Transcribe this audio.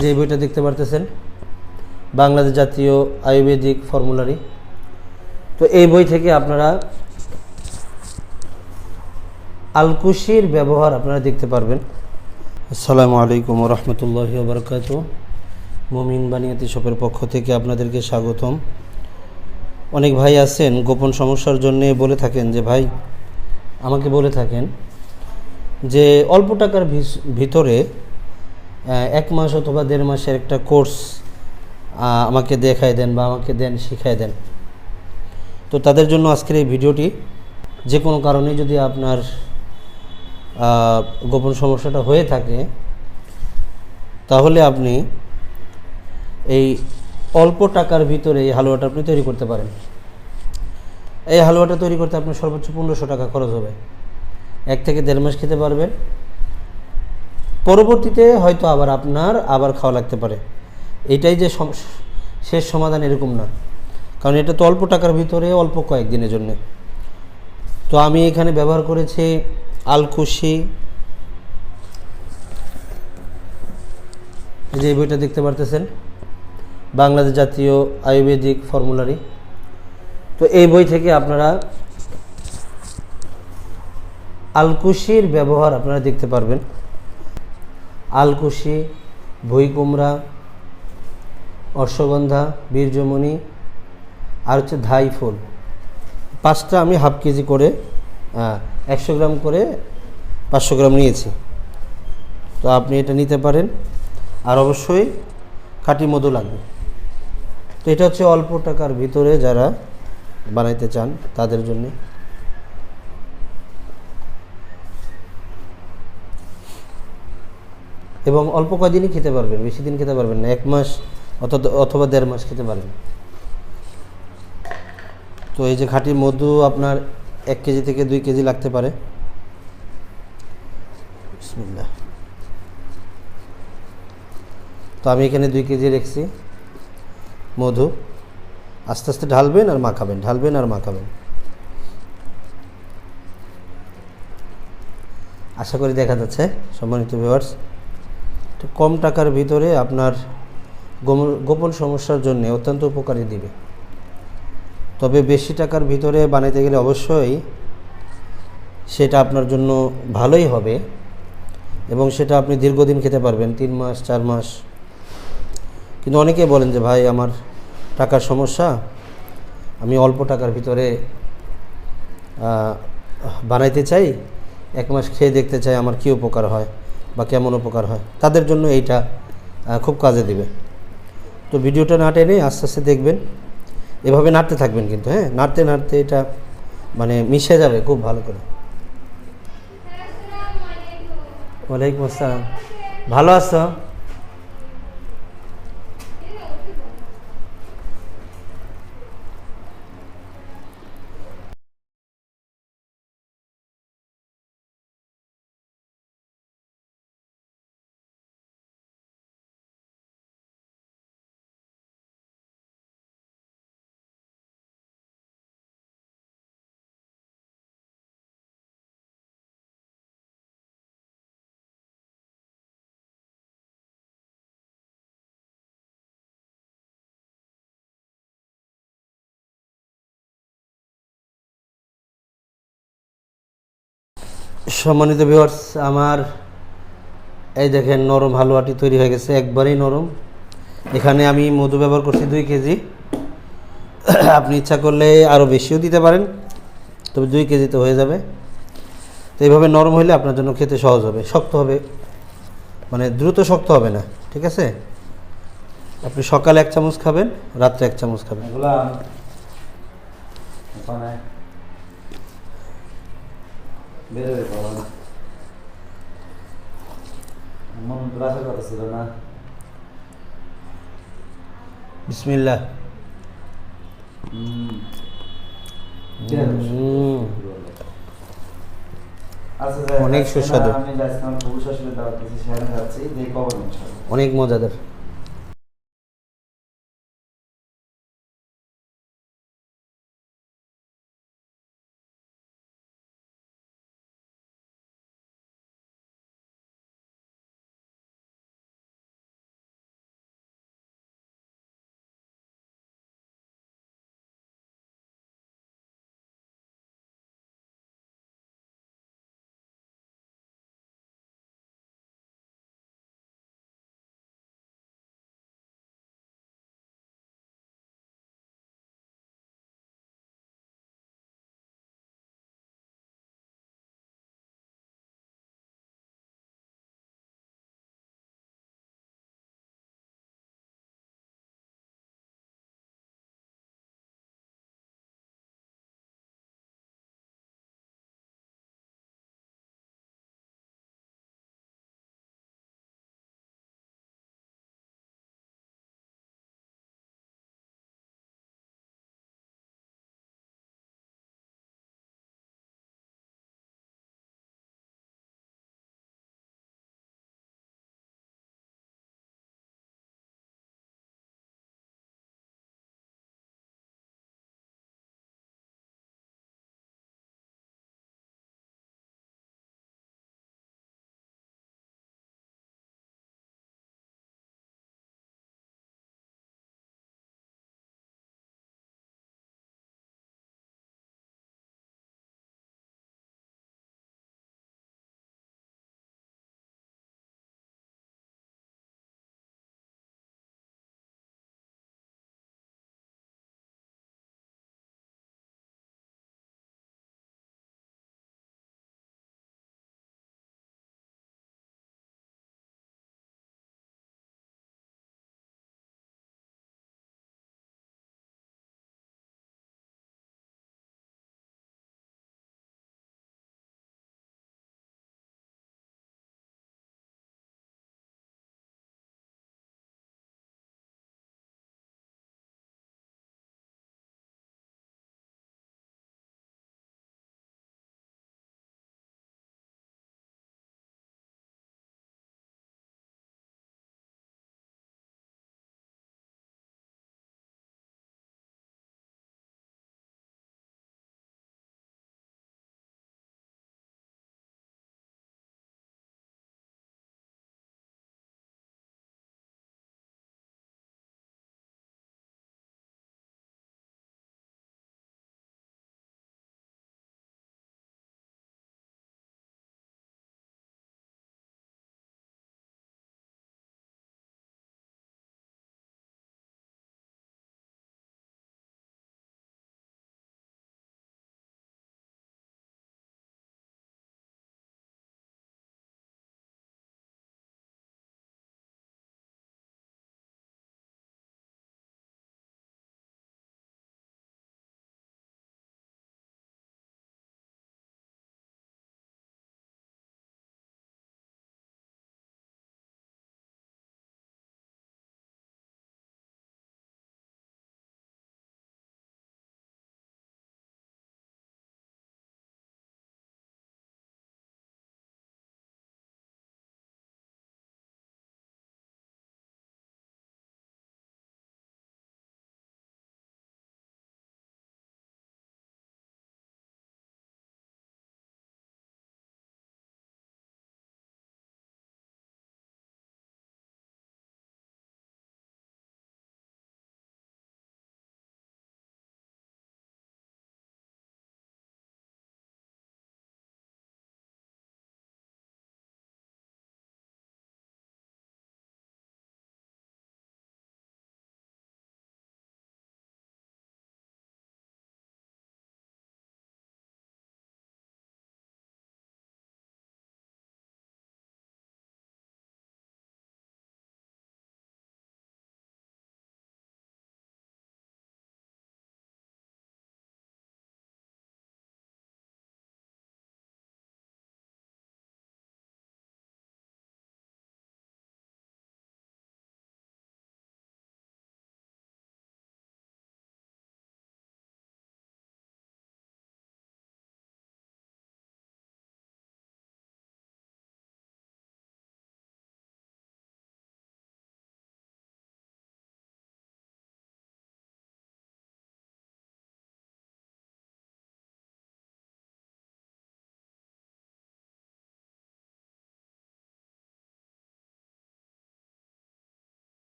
যে এই বইটা দেখতে পারতেছেন, বাংলাদেশ জাতীয় আয়ুর্বেদিক ফর্মুলারি। তো এই বই থেকে আপনারা আলকুশির ব্যবহার আপনারা দেখতে পারবেন। আসসালামু আলাইকুম রহমতুল্লাহ বরকাত মমিন বানিয়াতি শপের পক্ষ থেকে আপনাদেরকে স্বাগতম। অনেক ভাই আছেন, গোপন সমস্যার জন্য বলে থাকেন যে, ভাই, আমাকে বলে থাকেন যে, অল্প টাকার ভিতরে এক মাস অথবা দেড় মাসের একটা কোর্স আমাকে দেখায় দেন বা আমাকে দেন, শিখায় দেন। তো তাদের জন্য আজকের এই ভিডিওটি যে কোনো কারণে যদি আপনার গোপন সমস্যাটা হয়ে থাকে, তাহলে আপনি এই অল্প টাকার ভিতরে এই হালুয়াটা আপনি তৈরি করতে পারেন। এই হালুয়াটা তৈরি করতে আপনার সর্বোচ্চ পনেরোশো টাকা খরচ হবে। এক থেকে দেড় মাস খেতে পারবেন। পরবর্তীতে হয়তো আবার আপনার আবার খাওয়া লাগতে পারে। এটাই যে শেষ সমাধান এরকম না। কারণ এটা তো অল্প টাকার ভিতরে অল্প কয়েকদিনের জন্য। তো আমি এখানে ব্যবহার করেছি আলকুশি যে বইটা দেখতে পারতেছেন? বাংলাদেশ জাতীয় আয়ুর্বেদিক ফর্মুলারি। তো এই বই থেকে আপনারা আলকুশির ব্যবহার আপনারা দেখতে পারবেন। আলকুশি ভুইকুমড়া অশ্বগন্ধা বীর্যমণি আর হচ্ছে ধাই ফুল। পাঁচটা আমি হাফ কেজি করে একশো গ্রাম করে পাঁচশো গ্রাম নিয়েছি। তো আপনি এটা নিতে পারেন। আর অবশ্যই খাঁটি মধু লাগবে। তো এটা হচ্ছে অল্প টাকার ভিতরে যারা বানাইতে চান তাদের জন্য। এবং অল্প কদিনই খেতে পারবেন, বেশি দিন খেতে পারবেন না, এক মাস অথবা দেড় মাস খেতে পারবেন। তো এই যে খাঁটি মধু আপনার এক কেজি থেকে দুই কেজি লাগতে পারে। তো আমি এখানে দুই কেজি রেখেছি মধু। আস্তে আস্তে ঢালবেন আর মাখাবেন, ঢালবেন আর মাখাবেন। আশা করি দেখা যাচ্ছে, সম্মানিত ভিউয়ার্স কম টাকার ভিতরে আপনার গোপন সমস্যার জন্য অত্যন্ত উপকারী দিবে। তবে বেশি টাকার ভিতরে বানাইতে গেলে অবশ্যই সেটা আপনার জন্য ভালোই হবে এবং সেটা আপনি দীর্ঘদিন খেতে পারবেন, তিন মাস, চার মাস। কিন্তু অনেকে বলেন যে, ভাই, আমার টাকার সমস্যা, আমি অল্প টাকার ভিতরে বানাইতে চাই, এক মাস খেয়ে দেখতে চাই আমার কী উপকার হয়? বা কেমন উপকার হয়, তাদের জন্য এইটা খুব কাজে দিবে। তো ভিডিওটা না টেনে আস্তে আস্তে দেখবেন। এভাবে নাড়তে থাকবেন কিন্তু হ্যাঁ? নাড়তে নাড়তে এটা মানে মিশে যাবে খুব ভালো করে। ওয়ালাইকুম আসসালাম। ভালো আছো? সম্মানিত ভিউয়ার্স আমার এই দেখেন নরম হালুয়াটি তৈরি হয়ে গেছে, একবারেই নরম। এখানে আমি মধু ব্যবহার করছি দুই কেজি। আপনি ইচ্ছা করলে আরও বেশিও দিতে পারেন, তবে দুই কেজিতে হয়ে যাবে। তো এইভাবে নরম হলে আপনার জন্য খেতে সহজ হবে, শক্ত হবে। মানে দ্রুত শক্ত হবে না, ঠিক আছে? আপনি সকালে এক চামচ খাবেন, রাত্রে এক চামচ খাবেন। বেরোবে পাবো না মন তো কথা ছিল না। হুম। আচ্ছা অনেক সুস্বাদু। অনেক মজাদার